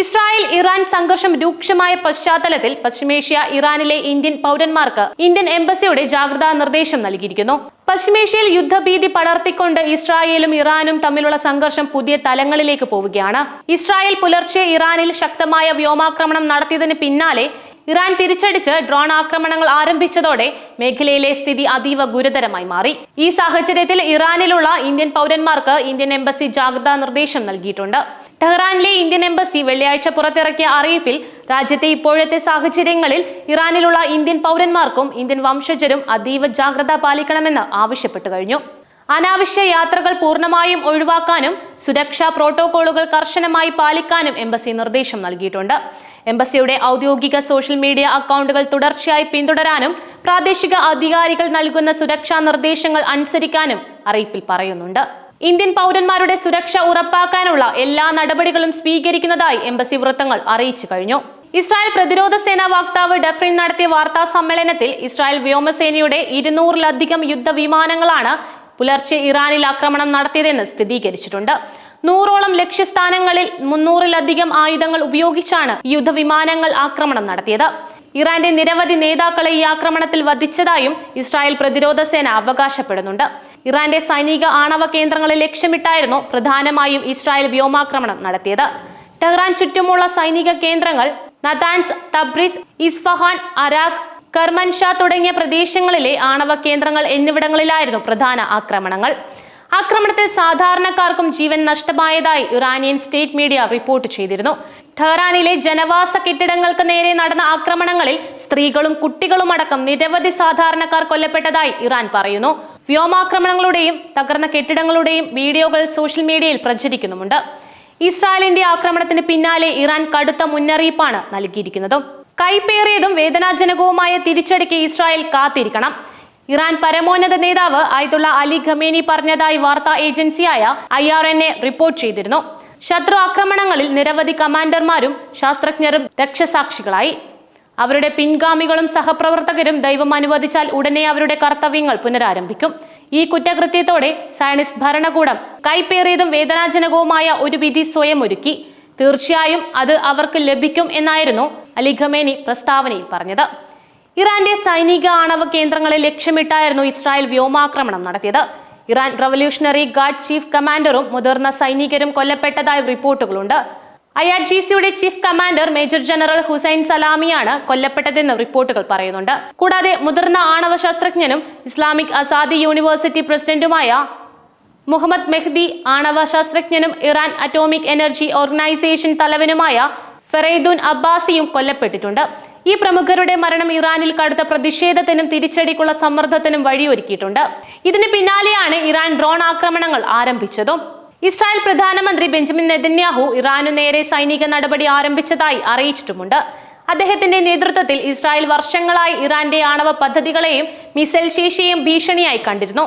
Israel Iran സംഘർഷം രൂക്ഷമായ പശ്ചാത്തലത്തിൽ പശ്ചിമേഷ്യ ഇറാനിലെ ഇന്ത്യൻ പൗരന്മാർക്ക് ഇന്ത്യൻ എംബസിയുടെ ജാഗ്രതാ നിർദ്ദേശം നൽകിയിരിക്കുന്നു. പശ്ചിമേഷ്യയിൽ യുദ്ധഭീതി പടർത്തിക്കൊണ്ട് ഇസ്രായേലും ഇറാനും തമ്മിലുള്ള സംഘർഷം പുതിയ തലങ്ങളിലേക്ക് പോവുകയാണ്. ഇസ്രായേൽ പുലർച്ചെ ഇറാനിൽ ശക്തമായ വ്യോമാക്രമണം നടത്തിയതിന് പിന്നാലെ ഇറാൻ തിരിച്ചടിച്ച് ഡ്രോൺ ആക്രമണങ്ങൾ ആരംഭിച്ചതോടെ മേഖലയിലെ സ്ഥിതി അതീവ ഗുരുതരമായി മാറി. ഈ സാഹചര്യത്തിൽ ഇറാനിലുള്ള ഇന്ത്യൻ പൗരന്മാർക്ക് ഇന്ത്യൻ എംബസി ജാഗ്രതാ നിർദ്ദേശം നൽകിയിട്ടുണ്ട്. ടെഹ്റാനിലെ ഇന്ത്യൻ എംബസി വെള്ളിയാഴ്ച പുറത്തിറക്കിയ അറിയിപ്പിൽ രാജ്യത്തെ ഇപ്പോഴത്തെ സാഹചര്യങ്ങളിൽ ഇറാനിലുള്ള ഇന്ത്യൻ പൗരന്മാർക്കും ഇന്ത്യൻ വംശജരും അതീവ ജാഗ്രത പാലിക്കണമെന്ന് ആവശ്യപ്പെട്ടു കഴിഞ്ഞു. അനാവശ്യ യാത്രകൾ പൂർണമായും ഒഴിവാക്കാനും സുരക്ഷാ പ്രോട്ടോകോളുകൾ കർശനമായി പാലിക്കാനും എംബസി നിർദ്ദേശം നൽകിയിട്ടുണ്ട്. എംബസിയുടെ ഔദ്യോഗിക സോഷ്യൽ മീഡിയ അക്കൗണ്ടുകൾ തുടർച്ചയായി പിന്തുടരാനും പ്രാദേശിക അധികാരികൾ നൽകുന്ന സുരക്ഷാ നിർദ്ദേശങ്ങൾ അനുസരിക്കാനും അറിയിപ്പിൽ പറയുന്നുണ്ട്. ഇന്ത്യൻ പൗരന്മാരുടെ സുരക്ഷ ഉറപ്പാക്കാനുള്ള എല്ലാ നടപടികളും സ്വീകരിക്കുന്നതായി എംബസി വൃത്തങ്ങൾ അറിയിച്ചു കഴിഞ്ഞു. ഇസ്രായേൽ പ്രതിരോധ സേനാ വക്താവ് ഡഫ്രിൻ നടത്തിയ വാർത്താ സമ്മേളനത്തിൽ ഇസ്രായേൽ വ്യോമസേനയുടെ ഇരുന്നൂറിലധികം യുദ്ധവിമാനങ്ങളാണ് പുലർച്ചെ ഇറാനിൽ ആക്രമണം നടത്തിയതെന്ന് സ്ഥിരീകരിച്ചിട്ടുണ്ട്. നൂറോളം ലക്ഷ്യസ്ഥാനങ്ങളിൽ മുന്നൂറിലധികം ആയുധങ്ങൾ ഉപയോഗിച്ചാണ് യുദ്ധവിമാനങ്ങൾ ആക്രമണം നടത്തിയത്. ഇറാന്റെ നിരവധി നേതാക്കളെ ഈ ആക്രമണത്തിൽ വധിച്ചതായും ഇസ്രായേൽ പ്രതിരോധ സേന അവകാശപ്പെടുന്നുണ്ട്. ഇറാന്റെ സൈനിക ആണവ കേന്ദ്രങ്ങളെ ലക്ഷ്യമിട്ടായിരുന്നു പ്രധാനമായും ഇസ്രായേൽ വ്യോമാക്രമണം നടത്തിയത്. ടെഹ്റാൻ ചുറ്റുമുള്ള സൈനിക കേന്ദ്രങ്ങൾ Natanz Tabriz Isfahan Arak Kermanshah തുടങ്ങിയ പ്രദേശങ്ങളിലെ ആണവ കേന്ദ്രങ്ങൾ എന്നിവിടങ്ങളിലായിരുന്നു പ്രധാന ആക്രമണങ്ങൾ. ആക്രമണത്തിൽ സാധാരണക്കാർക്കും ജീവൻ നഷ്ടമായതായി ഇറാനിയൻ സ്റ്റേറ്റ് മീഡിയ റിപ്പോർട്ട് ചെയ്തിരുന്നു. ടെഹ്റാനിലെ ജനവാസ കെട്ടിടങ്ങൾക്ക് നേരെ നടന്ന ആക്രമണങ്ങളിൽ സ്ത്രീകളും കുട്ടികളുമടക്കം നിരവധി സാധാരണക്കാർ കൊല്ലപ്പെട്ടതായി ഇറാൻ പറയുന്നു. വ്യോമാക്രമണങ്ങളുടെയും തകർന്ന കെട്ടിടങ്ങളുടെയും വീഡിയോകൾ സോഷ്യൽ മീഡിയയിൽ പ്രചരിക്കുന്നുമുണ്ട്. ഇസ്രായേലിന്റെ ആക്രമണത്തിന് പിന്നാലെ ഇറാൻ കടുത്ത മുന്നറിയിപ്പാണ് നൽകിയിരിക്കുന്നത്. കൈപ്പേറിയതും വേദനാജനകവുമായ തിരിച്ചടിക്ക് ഇസ്രായേൽ കാത്തിരിക്കണം. ഇറാൻ പരമോന്നത നേതാവ് ആയതുള്ള അലി ഖമേനി പറഞ്ഞതായി വാർത്താ ഏജൻസിയായ I R N A report ചെയ്തിരുന്നു. ശത്രു ആക്രമണങ്ങളിൽ നിരവധി കമാൻഡർമാരും ശാസ്ത്രജ്ഞരും രക്ഷസാക്ഷികളായി. അവരുടെ പിൻഗാമികളും സഹപ്രവർത്തകരും ദൈവം അനുവദിച്ചാൽ ഉടനെ അവരുടെ കർത്തവ്യങ്ങൾ പുനരാരംഭിക്കും. ഈ കുറ്റകൃത്യത്തോടെ സയനിസ്റ്റ് ഭരണകൂടം കൈപ്പേറിയതും വേദനാജനകവുമായ ഒരു വിധി സ്വയം ഒരുക്കി തീർച്ചയായും അത് അവർക്ക് ലഭിക്കും എന്നായിരുന്നു അലി ഖമേനി പ്രസ്താവനയിൽ പറഞ്ഞത്. ഇറാന്റെ സൈനിക ആണവ കേന്ദ്രങ്ങളെ ലക്ഷ്യമിട്ടായിരുന്നു ഇസ്രായേൽ വ്യോമാക്രമണം നടത്തിയത്. ഇറാൻ റവല്യൂഷണറി ഗാർഡ് ചീഫ് കമാൻഡറും മുതിർന്ന സൈനികരും കൊല്ലപ്പെട്ടതായി റിപ്പോർട്ടുകളുണ്ട്. ഐ ആർ ജി സിയുടെ chief commander major general Hossein സലാമിയാണ് കൊല്ലപ്പെട്ടതെന്ന് റിപ്പോർട്ടുകൾ പറയുന്നുണ്ട്. കൂടാതെ മുതിർന്ന ആണവ ശാസ്ത്രജ്ഞനും ഇസ്ലാമിക് അസാദി യൂണിവേഴ്സിറ്റി പ്രസിഡന്റുമായ മുഹമ്മദ് മെഹ്ദി ആണവ ശാസ്ത്രജ്ഞനും ഇറാൻ അറ്റോമിക് എനർജി ഓർഗനൈസേഷൻ തലവനുമായ ഫെറൈദുൻ അബ്ബാസിയും കൊല്ലപ്പെട്ടിട്ടുണ്ട്. ഈ പ്രമുഖരുടെ മരണം ഇറാനിൽ കടുത്ത പ്രതിഷേധത്തിനും തിരിച്ചടിക്കുള്ള സമ്മർദ്ദത്തിനും വഴിയൊരുക്കിയിട്ടുണ്ട്. ഇതിന് പിന്നാലെയാണ് ഇറാൻ ഡ്രോൺ ആക്രമണങ്ങൾ ആരംഭിച്ചതും. ഇസ്രായേൽ പ്രധാനമന്ത്രി ബെഞ്ചമിൻ നെതന്യാഹു ഇറാനു നേരെ സൈനിക നടപടി ആരംഭിച്ചതായി അറിയിച്ചിട്ടുമുണ്ട്. അദ്ദേഹത്തിന്റെ നേതൃത്വത്തിൽ ഇസ്രായേൽ വർഷങ്ങളായി ഇറാന്റെ ആണവ പദ്ധതികളെയും മിസൈൽ ശേഷിയെയും ഭീഷണിയായി കണ്ടിരുന്നു.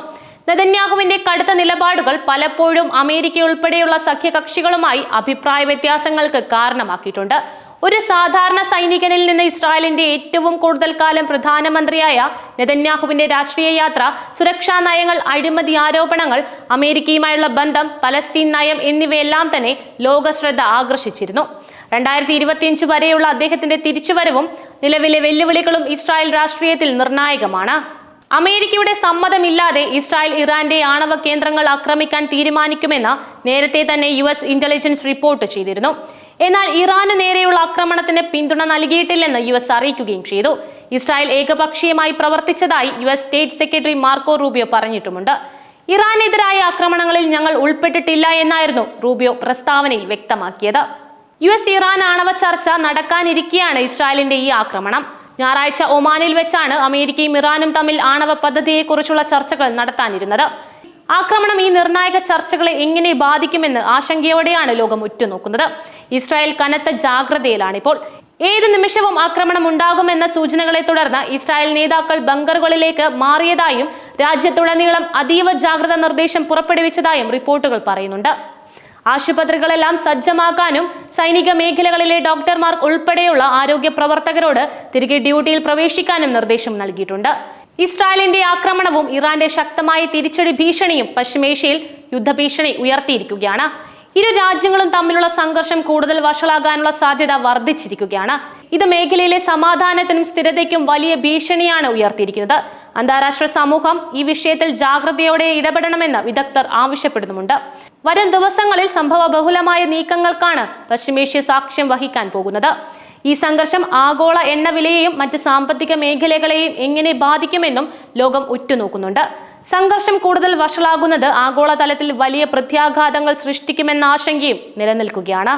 നെതന്യാഹുവിന്റെ കടുത്ത നിലപാടുകൾ പലപ്പോഴും അമേരിക്ക ഉൾപ്പെടെയുള്ള സഖ്യകക്ഷികളുമായി അഭിപ്രായ വ്യത്യാസങ്ങൾക്ക് കാരണമാക്കിയിട്ടുണ്ട്. ഒരു സാധാരണ സൈനികനിൽ നിന്ന് ഇസ്രായേലിന്റെ ഏറ്റവും കൂടുതൽ കാലം പ്രധാനമന്ത്രിയായ നെതന്യാഹുവിന്റെ രാഷ്ട്രീയ യാത്ര സുരക്ഷാ നയങ്ങൾ അഴിമതി ആരോപണങ്ങൾ അമേരിക്കയുമായുള്ള ബന്ധം പലസ്തീൻ നയം എന്നിവയെല്ലാം തന്നെ ലോകശ്രദ്ധ ആകർഷിച്ചിരുന്നു. രണ്ടായിരത്തി ഇരുപത്തിയഞ്ച് വരെയുള്ള അദ്ദേഹത്തിന്റെ തിരിച്ചുവരവും നിലവിലെ വെല്ലുവിളികളും ഇസ്രായേൽ രാഷ്ട്രീയത്തിൽ നിർണായകമാണ്. അമേരിക്കയുടെ സമ്മതമില്ലാതെ ഇസ്രായേൽ ഇറാന്റെ ആണവ കേന്ദ്രങ്ങൾ ആക്രമിക്കാൻ തീരുമാനിക്കുമെന്ന് നേരത്തെ തന്നെ യു എസ് ഇന്റലിജൻസ് റിപ്പോർട്ട് ചെയ്തിരുന്നു. എന്നാൽ ഇറാന് നേരെയുള്ള ആക്രമണത്തിന് പിന്തുണ നൽകിയിട്ടില്ലെന്ന് യു എസ് അറിയിക്കുകയും ചെയ്തു. ഇസ്രായേൽ ഏകപക്ഷീയമായി പ്രവർത്തിച്ചതായി U S state secretary Marco Rubio പറഞ്ഞിട്ടുമുണ്ട്. ഇറാനെതിരായ ആക്രമണങ്ങളിൽ ഞങ്ങൾ ഉൾപ്പെട്ടിട്ടില്ല എന്നായിരുന്നു റൂബിയോ പ്രസ്താവനയിൽ വ്യക്തമാക്കിയത്. യു എസ് ഇറാൻ ആണവ ചർച്ച നടക്കാനിരിക്കെയാണ് ഇസ്രായേലിന്റെ ഈ ആക്രമണം. ഞായറാഴ്ച ഒമാനിൽ വെച്ചാണ് അമേരിക്കയും ഇറാനും തമ്മിൽ ആണവ പദ്ധതിയെക്കുറിച്ചുള്ള ചർച്ചകൾ നടത്താനിരുന്നത്. ആക്രമണം ഈ നിർണായക ചർച്ചകളെ എങ്ങനെ ബാധിക്കുമെന്ന് ആശങ്കയോടെയാണ് ലോകം ഉറ്റുനോക്കുന്നത്. ഇസ്രായേൽ കനത്ത ജാഗ്രതയിലാണിപ്പോൾ. ഏത് നിമിഷവും ആക്രമണം ഉണ്ടാകുമെന്ന സൂചനകളെ തുടർന്ന് ഇസ്രായേൽ നേതാക്കൾ ബങ്കറുകളിലേക്ക് മാറിയതായും രാജ്യത്തുടനീളം അതീവ ജാഗ്രത നിർദ്ദേശം പുറപ്പെടുവിച്ചതായും റിപ്പോർട്ടുകൾ പറയുന്നുണ്ട്. ആശുപത്രികളെല്ലാം സജ്ജമാക്കാനും സൈനിക മേഖലകളിലെ ഡോക്ടർമാർ ഉൾപ്പെടെയുള്ള ആരോഗ്യ പ്രവർത്തകരോട് തിരികെ ഡ്യൂട്ടിയിൽ പ്രവേശിക്കാനും നിർദ്ദേശം നൽകിയിട്ടുണ്ട്. ഇസ്രായേലിന്റെ ആക്രമണവും ഇറാന്റെ ശക്തമായ തിരിച്ചടി ഭീഷണിയും പശ്ചിമേഷ്യയിൽ യുദ്ധഭീഷണി ഉയർത്തിയിരിക്കുകയാണ്. ഇരു രാജ്യങ്ങളും തമ്മിലുള്ള സംഘർഷം കൂടുതൽ വഷളാകാനുള്ള സാധ്യത വർദ്ധിച്ചിരിക്കുകയാണ്. ഇത് മേഖലയിലെ സമാധാനത്തിനും സ്ഥിരതയ്ക്കും വലിയ ഭീഷണിയാണ് ഉയർത്തിയിരിക്കുന്നത്. അന്താരാഷ്ട്ര സമൂഹം ഈ വിഷയത്തിൽ ജാഗ്രതയോടെ ഇടപെടണമെന്ന് വിദഗ്ധർ ആവശ്യപ്പെടുന്നുമുണ്ട്. വരും ദിവസങ്ങളിൽ സംഭവ ബഹുലമായ നീക്കങ്ങൾക്കാണ് പശ്ചിമേഷ്യ സാക്ഷ്യം വഹിക്കാൻ പോകുന്നത്. ഈ സംഘർഷം ആഗോള എണ്ണവിലയെയും മറ്റ് സാമ്പത്തിക മേഖലകളെയും എങ്ങനെ ബാധിക്കുമെന്നും ലോകം ഉറ്റുനോക്കുന്നുണ്ട്. സംഘർഷം കൂടുതൽ വഷളാകുന്നത് ആഗോളതലത്തിൽ വലിയ പ്രത്യാഘാതങ്ങൾ സൃഷ്ടിക്കുമെന്ന ആശങ്കയും നിലനിൽക്കുകയാണ്.